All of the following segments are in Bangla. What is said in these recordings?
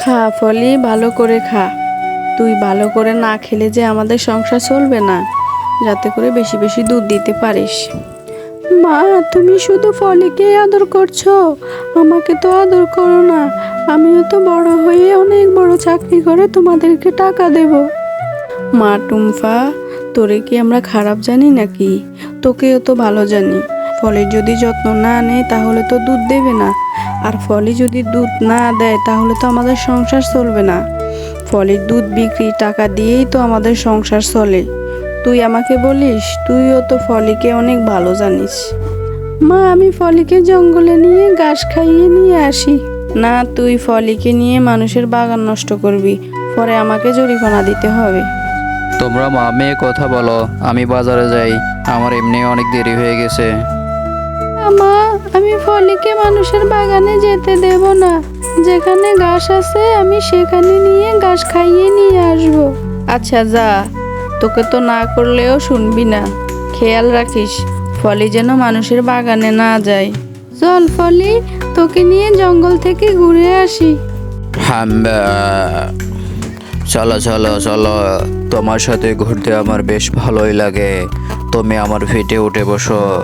খা ফলি, ভালো করে খা। তুই ভালো করে না খেলে যে আমাদের সংসার চলবে না, যাতে করে বেশি বেশি দুধ দিতে পারিস। মা, তুমি শুধু ফলিকেই আদর করছ, আমাকে তো আদর করো না। আমিও তো বড় হয়ে অনেক বড় চাকরি করে তোমাদেরকে টাকা দেব। মা টুম্পা তোরে কি আমরা খারাপ জানি নাকি? তোকেও তো ভালো জানি। ফলের যদি যত্ন না নেয়, তাহলে তো দুধ দেবে না। আর ফলে যদি দুধ না দেয়, তাহলে তো আমাদের সংসার চলবে না। ফলের দুধ বিক্রি টাকা দিয়েই তো আমাদের সংসার চলে। তুই আমাকে বলিস, তুইও তো ফলিকে অনেক ভালো জানিস। মা, আমি ফলিকে জঙ্গলে নিয়ে ঘাস খাইয়ে নিয়ে আসি। না, তুই ফলিকে নিয়ে মানুষের বাগান নষ্ট করবি, পরে আমাকে জরিমানা দিতে হবে। তোমরা মা মেয়ে কথা বলো, আমি বাজারে যাই, আমার এমনি অনেক দেরি হয়ে গেছে। মা আমি ফলিকে মানুষের বাগানে যেতে দেব না। যেখানে ঘাস আছে আমি সেখানে নিয়ে ঘাস খাইয়ে নিয়ে আসব। আচ্ছা যা। তোকে তো না করলেও শুনবি না। খেয়াল রাখিস ফলি যেন মানুষের বাগানে না যায়। চল ফলি তোকে নিয়ে জঙ্গল থেকে ঘুরে আসি। হাম্বা চলো চলো চলো। তোমার সাথে ঘুরতে আমার বেশ ভালোই লাগে। তুমি আমার ফিটে উঠে বসো।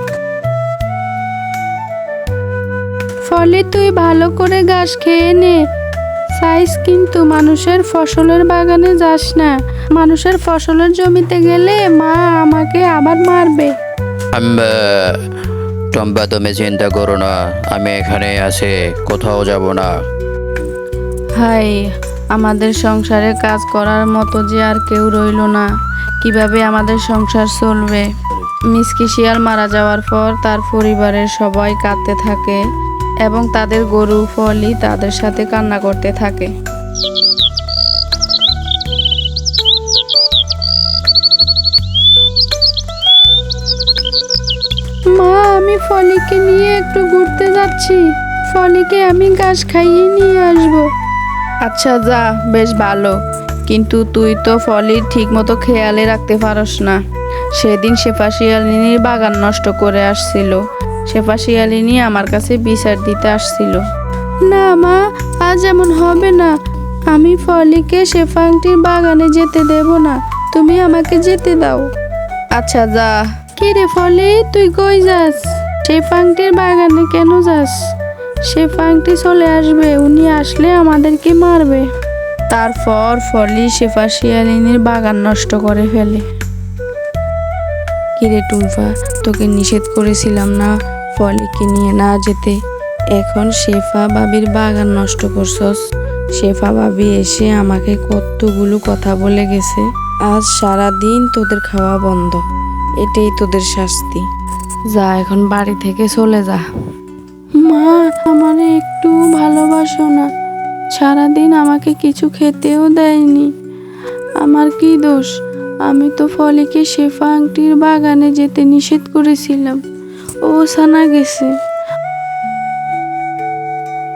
ফলে তুই ভালো করে ঘাস খেয়ে নে। সাইজ কিন্তু মানুষের ফসলের বাগানে যাস না। মানুষের ফসলের জমিতে গেলে মা আমাকে আবার মারবে। টম্বা তুমি চিন্তা করো না আমি এখানে আছি কোথাও যাব না। হাই আমাদের সংসারে কাজ করার মতো যে আর কেউ রইল না। কীভাবে আমাদের সংসার চলবে? মিসকি শিয়াল মারা যাওয়ার পর তার পরিবারের সবাই কাঁদতে থাকে। এবং তাদের গরু ফলি তাদের সাথে কান্না করতে থাকে। মা আমি ফলিকে নিয়ে একটু ঘুরতে যাচ্ছি। ফলিকে আমি ঘাস খাইয়ে নিয়ে আসব। আচ্ছা যা বেশ ভালো। কিন্তু তুই তো ফলির ঠিক মতো খেয়ালে রাখতে পারস না। সেদিন শেফা শিয়ালিনীর বাগান নষ্ট করে আসছিল। শেফা শিয়ালিনী আমার কাছে বিচার দিতে আসছিল। না মা আজ এমন হবে না। আমি ফলিকে শেফা আংটির বাগানে যেতে দেব না। তুমি আমাকে যেতে দাও। আচ্ছা যা। কি রে ফলি তুই কই যাস? শেফা আংটির বাগানে কেন যাস? সে ফাংটি চলে আসবে উনি আসলে আমাদেরকে মারবে। তারপর ফলি শেফা শিয়ালিনীর বাগান নষ্ট করে ফেলে। কিরে টুম্পা তোকে নিষেধ করেছিলাম না? ফলিকে নিয়ে না যেতে। এখন শেফা বাবির বাগান নষ্ট করছস। শেফা বাবি এসে আমাকে কতগুলো কথা বলে গেছে। আজ সারা দিন তোদের খাওয়া বন্ধ। এটাই তোদের শাস্তি। যা এখন বাড়ি থেকে চলে যা। মা, আমার একটু ভালোবাসো না। সারাদিন আমাকে কিছু খেতেও দেয়নি। আমার কি দোষ? আমি তো ফলিকে শেফা আংটির বাগানে যেতে নিষেধ করেছিলাম। ও সানা গেছে।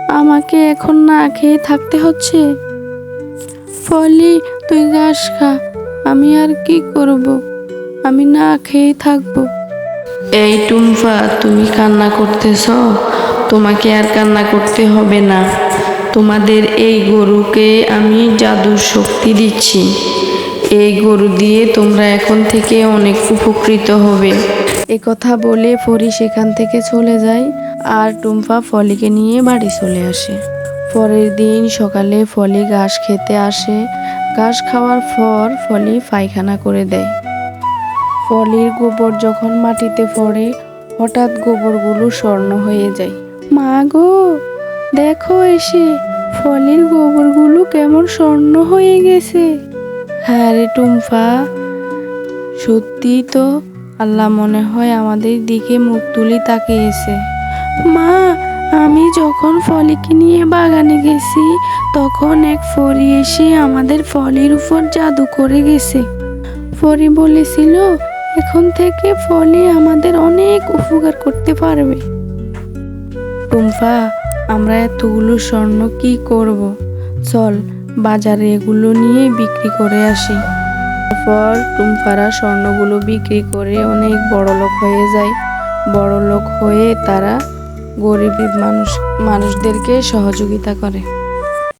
আমাকে এখন না খেয়ে থাকতে হচ্ছে? ফলি, তুই ঘাস খা, আমি আর কি করব? আমি না খেয়ে থাকব। এই টুম্পা, তুমি কান্না করতেছ? তোমাকে আর কান্না করতে হবে না। তোমাদের এই গরুকে আমি জাদুর শক্তি দিচ্ছি। এই গরু দিয়ে তোমরা এখন থেকে অনেক উপকৃত হবে। কথা বলে ফরি সেখান থেকে চলে যায় আর টুম্পা ফলিকে নিয়ে বাড়ি চলে আসে। পরের দিন সকালে ফলি ঘাস খেতে আসে। ঘাস খাওয়ার পর ফলি পায়খানা করে দেয়। ফলের গোবর যখন মাটিতে পড়ে, হঠাৎ গোবরগুলো স্বর্ণ হয়ে যায়। মা গো, দেখো এসে, ফলের গোবরগুলো কেমন স্বর্ণ হয়ে গেছে। হ্যাঁ রে টুম্পা সত্যি তো আল্লাহ মনে হয় আমাদের দিকে মুখ তুলি তাকিয়েছে। মা, আমি যখন ফলিকে নিয়ে বাগানে গেছি, তখন এক ফরি এসে আমাদের ফলের উপর জাদু করে গেছে। ফরি বলেছিল, এখন থেকে ফলি আমাদের অনেক উপকার করতে পারবে। টুম্পা, আমরা এতগুলো স্বর্ণ কি করব? চল, বাজারে এগুলো নিয়ে বিক্রি করে আসি। তারপর টুমফারা স্বর্ণগুলো বিক্রি করে অনেক বড় লোক হয়ে যায়। বড় লোক হয়ে তারা গরিব মানুষ মানুষদেরকে সহযোগিতা করে।